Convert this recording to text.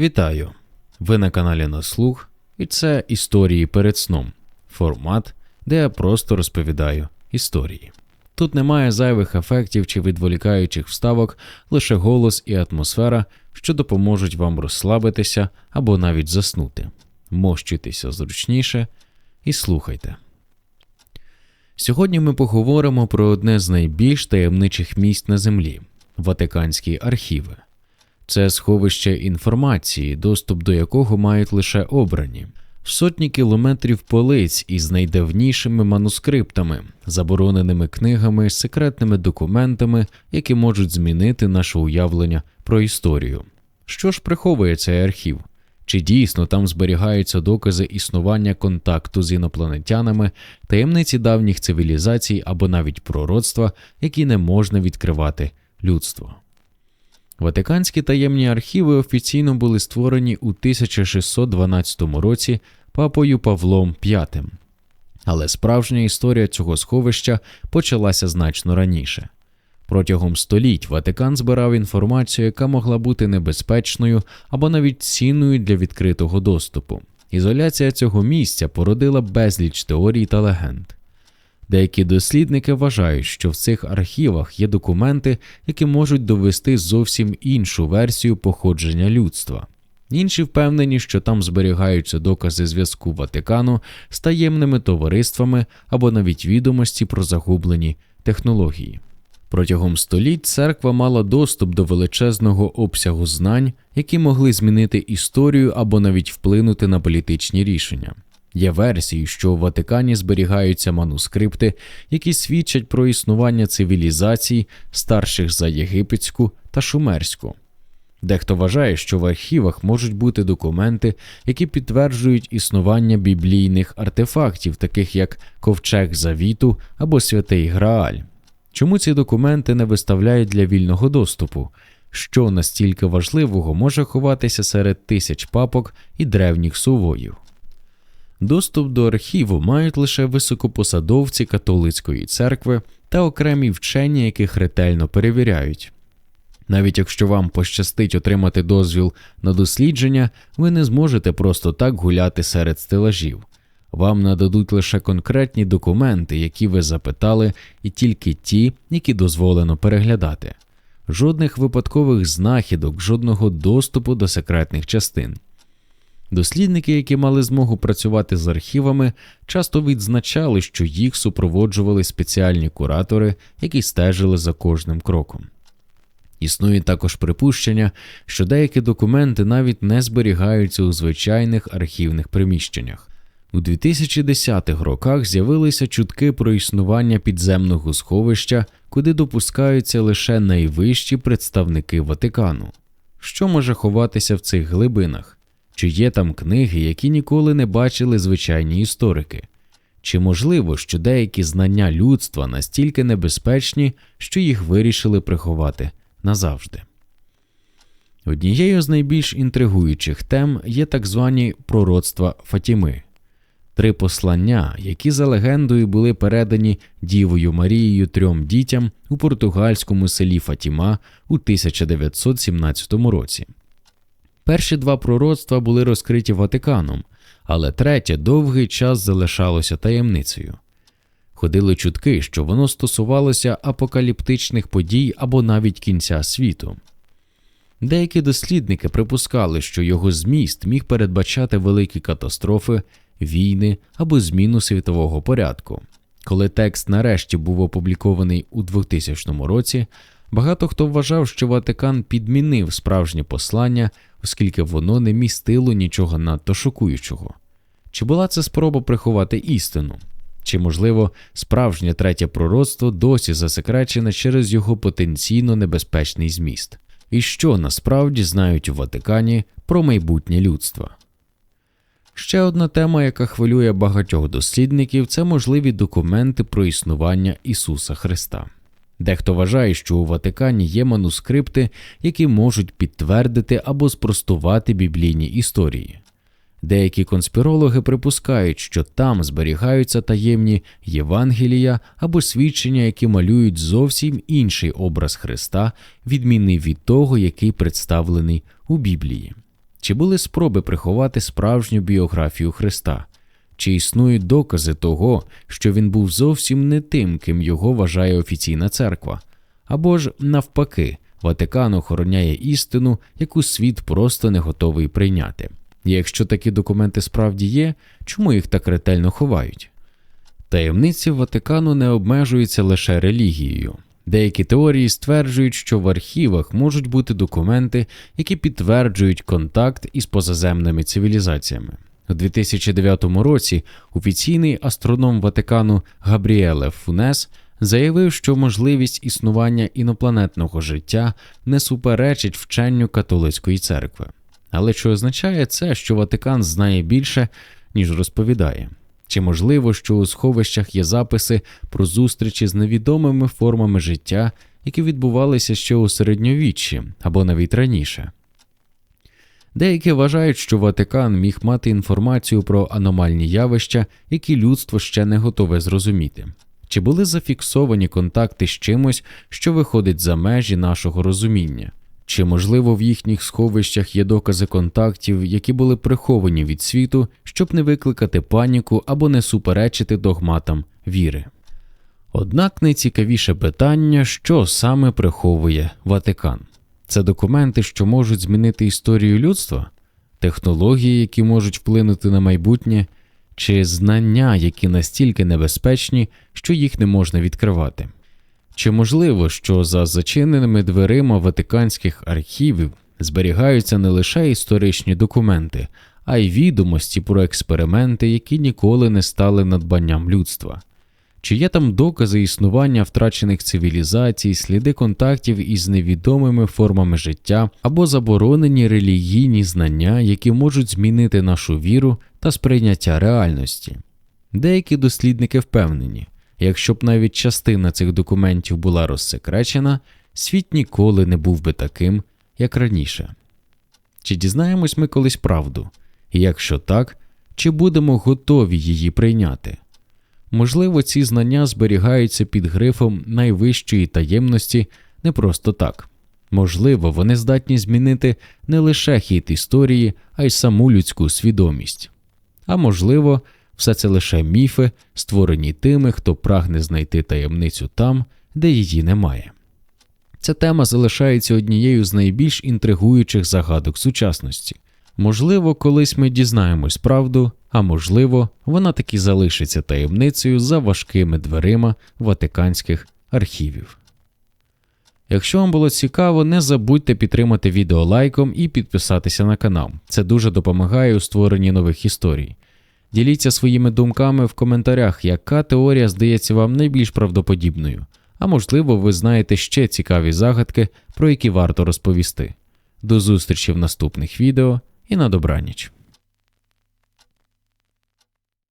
Вітаю! Ви на каналі на слух, і це історії перед сном, формат, де я просто розповідаю історії. Тут немає зайвих ефектів чи відволікаючих вставок, лише голос і атмосфера, що допоможуть вам розслабитися або навіть заснути. Мощуйтеся зручніше і слухайте. Сьогодні ми поговоримо про одне з найбільш таємничих місць на землі Ватиканські архіви. Це сховище інформації, доступ до якого мають лише обрані, сотні кілометрів полиць із найдавнішими манускриптами, забороненими книгами, секретними документами, які можуть змінити наше уявлення про історію. Що ж приховує цей архів? Чи дійсно там зберігаються докази існування контакту з інопланетянами, таємниці давніх цивілізацій або навіть пророцтва, які не можна відкривати людство? Ватиканські таємні архіви офіційно були створені у 1612 році папою Павлом V. Але справжня історія цього сховища почалася значно раніше. Протягом століть Ватикан збирав інформацію, яка могла бути небезпечною або навіть цінною для відкритого доступу. Ізоляція цього місця породила безліч теорій та легенд. Деякі дослідники вважають, що в цих архівах є документи, які можуть довести зовсім іншу версію походження людства. Інші впевнені, що там зберігаються докази зв'язку Ватикану з таємними товариствами або навіть відомості про загублені технології. Протягом століть церква мала доступ до величезного обсягу знань, які могли змінити історію або навіть вплинути на політичні рішення. Є версії, що у Ватикані зберігаються манускрипти, які свідчать про існування цивілізацій, старших за єгипетську та шумерську. Дехто вважає, що в архівах можуть бути документи, які підтверджують існування біблійних артефактів, таких як Ковчег Завіту або Святий Грааль. Чому ці документи не виставляють для вільного доступу? Що настільки важливого може ховатися серед тисяч папок і древніх сувоїв? Доступ до архіву мають лише високопосадовці католицької церкви та окремі вчені, яких ретельно перевіряють. Навіть якщо вам пощастить отримати дозвіл на дослідження, ви не зможете просто так гуляти серед стелажів. Вам нададуть лише конкретні документи, які ви запитали, і тільки ті, які дозволено переглядати. Жодних випадкових знахідок, жодного доступу до секретних частин. Дослідники, які мали змогу працювати з архівами, часто відзначали, що їх супроводжували спеціальні куратори, які стежили за кожним кроком. Існує також припущення, що деякі документи навіть не зберігаються у звичайних архівних приміщеннях. У 2010-х роках з'явилися чутки про існування підземного сховища, куди допускаються лише найвищі представники Ватикану. Що може ховатися в цих глибинах? Чи є там книги, які ніколи не бачили звичайні історики? Чи можливо, що деякі знання людства настільки небезпечні, що їх вирішили приховати назавжди? Однією з найбільш інтригуючих тем є так звані пророцтва Фатіми три послання, які за легендою були передані Дівою Марією трьом дітям у португальському селі Фатіма у 1917 році. Перші два пророцтва були розкриті Ватиканом, але третє довгий час залишалося таємницею. Ходили чутки, що воно стосувалося апокаліптичних подій або навіть кінця світу. Деякі дослідники припускали, що його зміст міг передбачати великі катастрофи, війни або зміну світового порядку. Коли текст нарешті був опублікований у 2000 році, багато хто вважав, що Ватикан підмінив справжнє послання, оскільки воно не містило нічого надто шокуючого. Чи була це спроба приховати істину? Чи, можливо, справжнє третє пророцтво досі засекречене через його потенційно небезпечний зміст? І що насправді знають у Ватикані про майбутнє людства? Ще одна тема, яка хвилює багатьох дослідників, це можливі документи про існування Ісуса Христа. Дехто вважає, що у Ватикані є манускрипти, які можуть підтвердити або спростувати біблійні історії. Деякі конспірологи припускають, що там зберігаються таємні Євангелія або свідчення, які малюють зовсім інший образ Христа, відмінний від того, який представлений у Біблії. Чи були спроби приховати справжню біографію Христа? Чи існують докази того, що він був зовсім не тим, ким його вважає офіційна церква? Або ж, навпаки, Ватикан охороняє істину, яку світ просто не готовий прийняти. І якщо такі документи справді є, чому їх так ретельно ховають? Таємниці Ватикану не обмежуються лише релігією. Деякі теорії стверджують, що в архівах можуть бути документи, які підтверджують контакт із позаземними цивілізаціями. У 2009 році офіційний астроном Ватикану Габріеле Фунес заявив, що можливість існування інопланетного життя не суперечить вченню католицької церкви. Але чи означає це, що Ватикан знає більше, ніж розповідає? Чи можливо, що у сховищах є записи про зустрічі з невідомими формами життя, які відбувалися ще у середньовіччі або навіть раніше? Деякі вважають, що Ватикан міг мати інформацію про аномальні явища, які людство ще не готове зрозуміти. Чи були зафіксовані контакти з чимось, що виходить за межі нашого розуміння? Чи, можливо, в їхніх сховищах є докази контактів, які були приховані від світу, щоб не викликати паніку або не суперечити догматам віри? Однак найцікавіше питання, що саме приховує Ватикан? Це документи, що можуть змінити історію людства, технології, які можуть вплинути на майбутнє, чи знання, які настільки небезпечні, що їх не можна відкривати. Чи можливо, що за зачиненими дверима ватиканських архівів зберігаються не лише історичні документи, а й відомості про експерименти, які ніколи не стали надбанням людства? Чи є там докази існування втрачених цивілізацій, сліди контактів із невідомими формами життя або заборонені релігійні знання, які можуть змінити нашу віру та сприйняття реальності? Деякі дослідники впевнені, якщо б навіть частина цих документів була розсекречена, світ ніколи не був би таким, як раніше. Чи дізнаємось ми колись правду? І якщо так, чи будемо готові її прийняти? Можливо, ці знання зберігаються під грифом найвищої таємності не просто так. Можливо, вони здатні змінити не лише хід історії, а й саму людську свідомість. А можливо, все це лише міфи, створені тими, хто прагне знайти таємницю там, де її немає. Ця тема залишається однією з найбільш інтригуючих загадок сучасності. Можливо, колись ми дізнаємось правду, а можливо, вона таки залишиться таємницею за важкими дверима ватиканських архівів. Якщо вам було цікаво, не забудьте підтримати відео лайком і підписатися на канал. Це дуже допомагає у створенні нових історій. Діліться своїми думками в коментарях, яка теорія здається вам найбільш правдоподібною, а можливо, ви знаєте ще цікаві загадки, про які варто розповісти. До зустрічі в наступних відео і на добраніч.